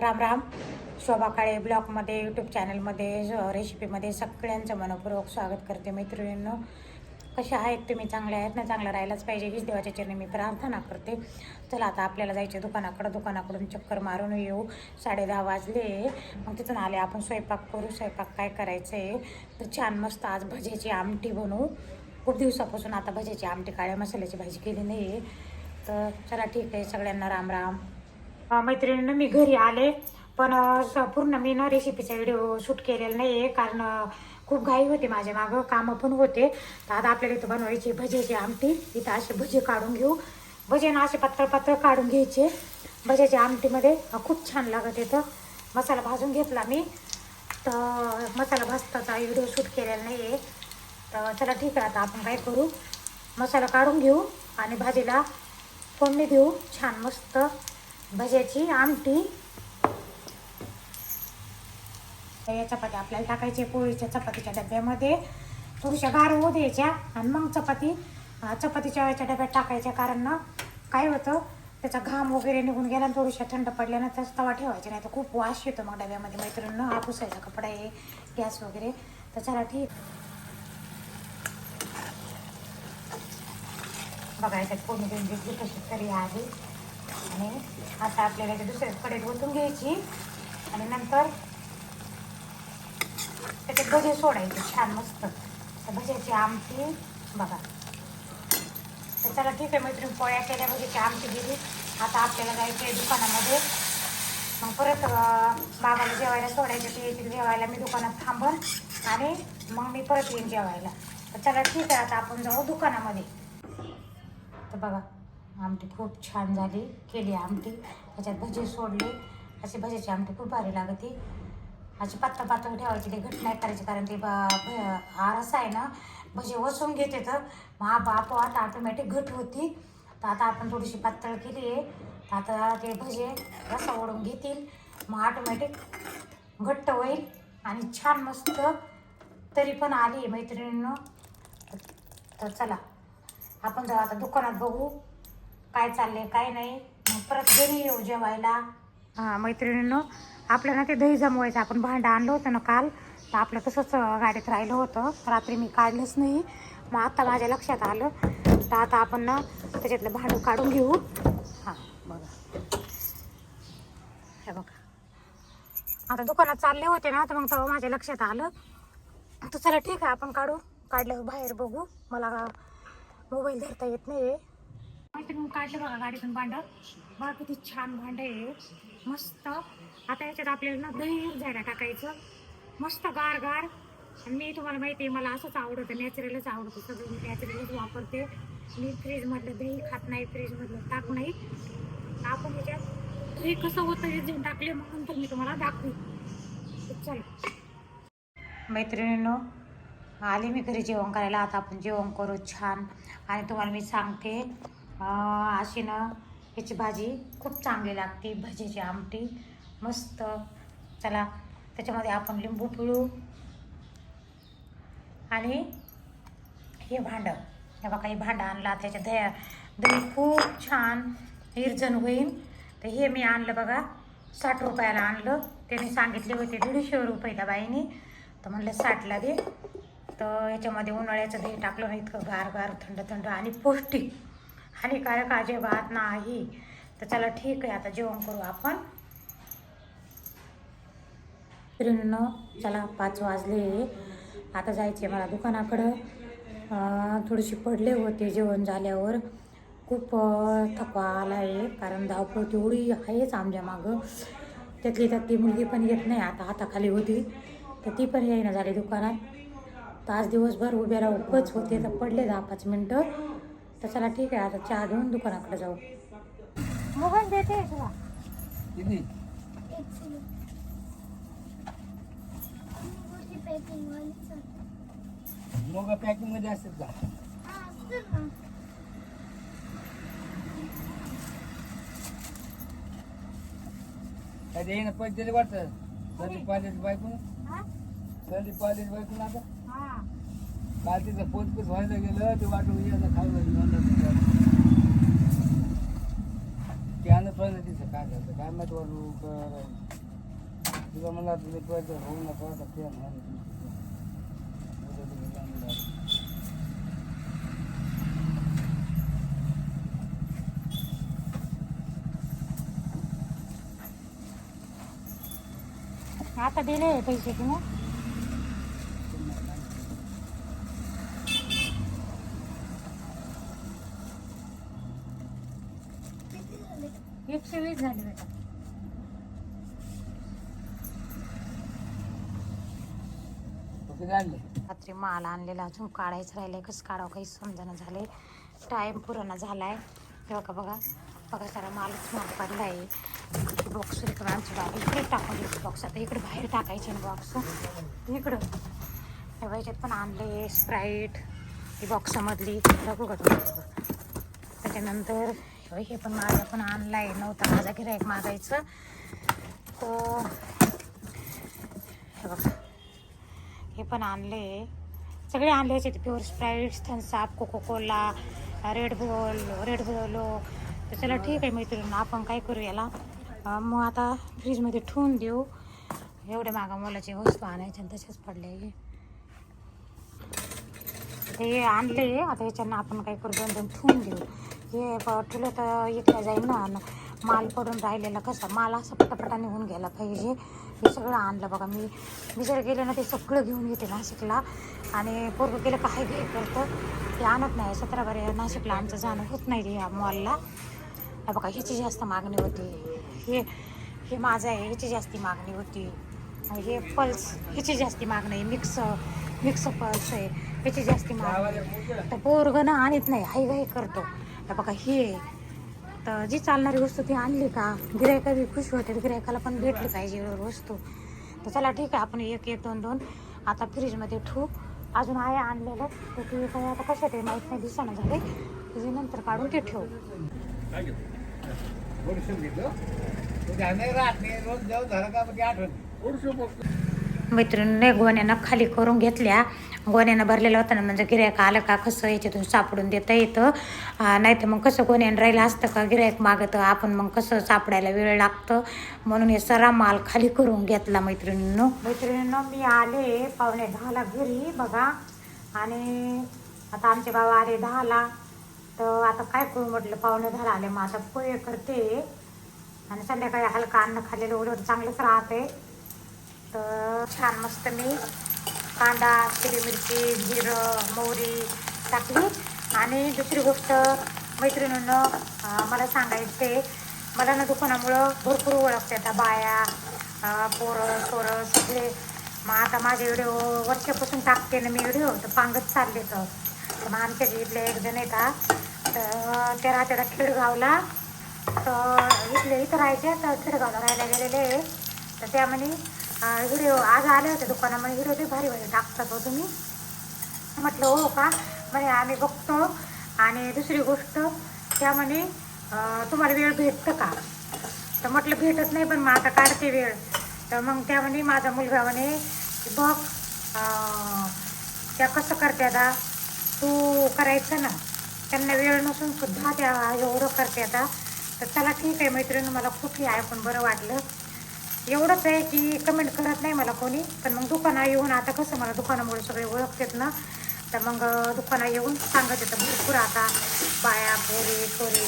राम राम. शोभा काळे ब्लॉगमध्ये यूट्यूब चॅनलमध्ये रेसिपीमध्ये सगळ्यांचं मनपूर्वक स्वागत करते मैत्रिणींनो. कशा आहेत तुम्ही? चांगले आहेत ना? चांगलं राहायलाच पाहिजे. हीच देवाच्या चरणी मी प्रार्थना करते. चला आता आपल्याला जायचे दुकानाकडं. दुकानाकडून चक्कर मारून येऊ. साडे दहा वाजले. मग तिथून आले आपण. स्वयंपाक करू. स्वयंपाक काय करायचं आहे तर छान मस्त आज भजेची आमटी बनवू. खूप दिवसापासून आता भजेची आमटी काळ्या मसाल्याची भाजी केली नाही आहे तर चला ठीक आहे. सगळ्यांना राम राम. मैत्रिणीनं मी घरी आले पण पूर्ण मी ना रेसिपीचा व्हिडिओ शूट केलेला नाही आहे कारण खूप घाई होती माझ्या मागं कामं पण होते. तर आता आपल्याला इथं बनवायची भजेची आमटी. इथं असे भजे काढून घेऊ. भजे ना असे पातळ पातळ काढून घ्यायचे. भज्याच्या आमटीमध्ये खूप छान लागत येतं मसाला भाजून घेतला मी. तर मसाला भाजताचा व्हिडिओ शूट केलेला नाही आहे तर चला ठीक आहे आता आपण काय करू? मसाला काढून घेऊ आणि भाजीला फोडणी देऊ. छान मस्त. भज्याची आमटी. तर या चपात्या आपल्याला टाकायचे पोळीच्या चपातीच्या डब्यामध्ये. थोड्याशा गार होऊ द्यायच्या आणि मग चपाती चपातीच्या याच्या डब्यात टाकायच्या कारण ना काय होतं त्याचा घाम वगैरे निघून गेला आणि थोडीशा थंड पडल्यानंतर तवा ठेवायचा नाही तर खूप वाश येतो मग डब्यामध्ये. मैत्रिणीनं हा पुसायचा कपडा आहे गॅस वगैरे. तर चला ठीक. बघायचं कोणी घेतली कशी तरी आहे. आणि आता आपल्याला ते दुसऱ्या कडेत ओतून घ्यायची. आणि नंतर त्याच्यात भजे सोडायचे छान मस्त. त्या भज्याची आमटी बघा. तर चला ठीक आहे मैत्रीण पोळ्या केल्या भज्याची आमटी दिली. आता आपल्याला जायचं आहे दुकानामध्ये. मग परत बाबाला जेवायला सोडायचं ते येतील जेवायला. मी दुकानात थांबन आणि मग मी परत येईन जेवायला. तर चला ठीक आहे आता आपण जाऊ दुकानामध्ये. तर बघा. आमटी खूप छान झाली. केली आमटी. त्याच्यात भजे सोडले. अशी भजेची आमटी खूप भारी लागते. अशी पातळ पातळ ठेवायची. ते घट नाही करायची कारण ते बा- रसा आहे ना भजे वसून घेते तर मग हा आता ऑटोमॅटिक घट होती. तर आता आपण थोडीशी पातळ केली आहे. तर आता ते भजे रसा ओढून घेतील. मग ऑटोमॅटिक घट्ट होईल. आणि छान मस्त तरी पण आली मैत्रिणीनं. तर चला आपण जाऊ आता दुकानात बघू. काय चाललंय काय नाही. मग परत घरी येऊ जेवायला. हां मैत्रिणींनो आपलं ना ते दही जमवायचं. आपण भांडं आणलं होतं ना काल. तर आपलं तसंच गाडीत राहिलं होतं. रात्री मी काढलंच नाही. मग आत्ता माझ्या लक्षात आलं. तर आता आपण ना त्याच्यातलं भांडं काढून घेऊ. हां बघा. हे बघा. आता दुकानात चालले होते ना तर मग तेव्हा माझ्या लक्षात आलं. तर चला ठीक आहे आपण काढू. काढल्यावर बाहेर बघू. मला मोबाईल धरता येत नाही तुम्ही काढलं बघा गाडीतून भांडं. बघा किती छान भांडं आहे. मस्त. आता याच्यात आपल्याला ना दही झाडा टाकायचं. मस्त गार गार आणि मी तुम्हाला माहिती आहे मला असंच आवडतं. नॅचरलच आवडतं. सगळं मी नॅचरलच वापरते. मी फ्रीजमधलं दही खात नाही फ्रीजमधलं टाक नाही. आपण याच्यात हे कसं होतं हे जेवण टाकले मग नंतर मी तुम्हाला दाखवू. चल. मैत्रिणींनो आले मी घरी जेवण करायला. आता आपण जेवण करू छान. आणि तुम्हाला मी सांगते अशी ना याची भाजी खूप चांगली लागते भजीची आमटी. मस्त. चला त्याच्यामध्ये आपण लिंबू पिळू. आणि हे भांडं. हे बघा हे भांडं आणलं. त्याच्या दह्या दही खूप छान हिरजण होईल. तर हे मी आणलं बघा साठ रुपयाला आणलं. त्याने सांगितले होते दीडशे रुपये त्या बाईने. तर म्हणलं साठला दे. तर याच्यामध्ये उन्हाळ्याचं दही टाकलं ना इतकं गार गार थंड थंड आणि पौष्टिक. हानिकारक अजिबात नाही तर चला ठीक आहे आता जेवण करू आपण. फिरणं चला पाच वाजले. आता जायचे मला दुकानाकडं. थोडीशी पडले होते जेवण झाल्यावर. खूप थकवा आला आहे कारण धावपळ तेवढी आहेच आमच्या मागं. त्यातली त्यात ती मुलगी पण येत नाही आता हाताखाली होती. तर ती पण येईना झाली दुकानात. तास आज दिवसभर उभे राहू होते तर पडले दहा पाच मिनटं. तर चला ठीक आहे आता चहा घेऊन दुकानाकडे जाऊ. मोबाईल देते तुला मग पॅकिंगमध्ये असतात का? काय ते येणं पैसे दिले वाटतं संदीप पाल्याची बायकून? संदीप पाल्याची बायकून आता? हां. काल तिचं पोचपूस व्हायला गेलं ते वाटलं यायला खायला त्यानं पण तिचं काय झालं काय माहिती वाटू तुला मला तुझे पैसे होऊ नका तर ते म्हणा आता दिले पैसे की ना एकशे वीस झाले बेटा रात्री माल आणलेला अजून काढायचं राहिलंय कसं काढावं काही समजणं झालंय. टाईम पूर्ण झालाय. तेव्हा का बघा. बघा सारा मालच माल पडलाय. बॉक्स इकडं आमची बाबा इकडे टाकून द्यायची बॉक्स आता इकडे बाहेर टाकायचे ना बॉक्स इकडं. हे ह्याच्यात पण आणले स्प्राईट ही बॉक्समधली बघू का तुम्ही. त्याच्यानंतर हे पण माझं पण आणलाय नव्हता. माझा गिरायक मागायचं. हो हे बघा. हे पण आणले. सगळे आणले याचे pure Sprites Thums Up Coca Cola Red Bull red बुलो तर चला ठीक आहे मैत्रिणी आपण काय करू याला मग आता फ्रीजमध्ये ठेवून देऊ. एवढ्या मागा मोलाची वस्तू आणायच्या आणि तसेच पडले हे. ते आणले. आता याच्यानं आपण काय करू? दोन दोन ठेवून देऊ. हे प- ठेवलं तर इकला जाईल ना. माल पडून राहिलेला कसा? माल असा पटापटा निघून गेला पाहिजे. हे सगळं आणलं बघा मी. मी जर गेले ना ते सगळं घेऊन येते नाशिकला. आणि पोरगं गेलं काय घे करतं ते आणत नाही. सतरा बारे नाशिकला आमचं जाणं होत नाही या मॉलला. बघा ह्याची जास्त मागणी होती. हे हे माझं आहे ह्याची जास्त मागणी होती. हे पल्स ह्याची जास्त मागणी आहे. मिक्स मिक्स पल्स आहे. ह्याची जास्त मागणी तर पोरगं ना आणत नाही. हाय घाई करतो. हे बघा हे तर जी चालणारी वस्तू ती आणली का गिरायका बी खुश होते गिरायकाला पण भेटली पाहिजे वस्तू. तर चला ठीक आहे आपण एक एक दोन दोन. आता फ्रीजमध्ये ठेवू. अजून आहे आणलेलं. तर ते काय आता कशात आहे माहीत नाही दिसानं झाले. त्याचे नंतर काढून ते ठेवू. ते ते आठवण. मैत्रिणीने गोण्यानं खाली करून घेतल्या. गोण्यानं भरलेलं होतं ना म्हणजे गिरायक आलं का कसं याच्यातून सापडून देता येतं? नाही तर मग कसं गोण्यानं राहिलं असतं का गिरायक मागतं? आपण मग कसं सापडायला वेळ लागतं? म्हणून हे सरा माल खाली करून घेतला मैत्रिणींनो. मैत्रिणींनो मी आले पावणे दहाला घरी बघा. आणि आता आमचे बाबा आले दहाला. तर आता काय करू म्हटलं पावणे दहाला आले. मग आता पोहे करते. आणि संध्याकाळी हलका अन्न खाल्लेलं उलट चांगलंच राहते तर छान मस्त मी कांदा हिरवी मिरची जिरं मोहरी टाकली. आणि दुसरी गोष्ट मैत्रिणीनं मला सांगायचे मला ना दुकानामुळं भरपूर ओळखते आता बाया पोरं सोरं सगळे. मग आता माझे व्हिडिओ वर्षापासून टाकते ना मी व्हिडिओ तर पांगत चालले तर. मग आमच्या इथले एक जण येतात तर ते राहतात खेडगावला तर इथले इथं राहायचे तर खेडगावला राहायला गेलेले. तर त्या म्हणे व्हिडिओ आज आले होते दुकानामध्ये. हिरो ते भारी भारी टाकतात हो तुम्ही. म्हटलं हो का? म्हणे आम्ही बघतो. आणि दुसरी गोष्ट त्या म्हणे तुम्हाला वेळ भेटतं का? तर म्हटलं भेटत नाही पण मग आता काढते वेळ. तर मग त्या म्हणे माझा मुलगा म्हणे बघ त्या कसं करते आता? तू करायचं ना त्यांना वेळ नसून सुद्धा त्या एवढं करते आता. तर चला ठीक आहे मैत्रिणी मला खूप हे ऐकून बरं वाटलं. एवढंच आहे की कमेंट करत नाही मला कोणी. पण मग दुकाना येऊन आता कसं मला दुकानामुळे सगळे ओळखतात ना. तर मग दुकाना दुकानात येऊन सांगत येतं भरपूर आता बाया पोरी सोरी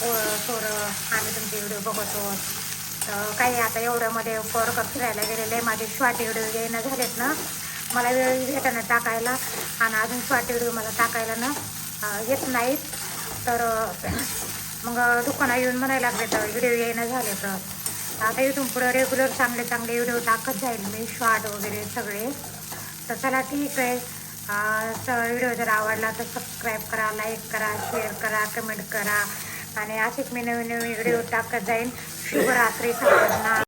पोरं सोरं आम्ही तुमचे व्हिडिओ बघतो. तर काही आता एवढ्यामध्ये पोरं फिरायला गेलेले माझे शॉर्ट व्हिडिओ येणं झालेत ना. मला वेळ भेटानं टाकायला आणि अजून शॉर्ट व्हिडिओ मला टाकायला ना येत नाहीत. तर मग दुकानात येऊन म्हणायला लागले तर व्हिडिओ येणं झाले तर आता इथून पुढं रेग्युलर चांगले चांगले व्हिडिओ टाकत जाईल मी शॉर्ट वगैरे सगळे. तर चला ठीक आहे. व्हिडिओ जर आवडला तर सबस्क्राईब करा लाईक करा शेअर करा कमेंट करा. आणि असेच मी नवीन नवीन व्हिडिओ टाकत जाईन. शुभरात्री सर्वांना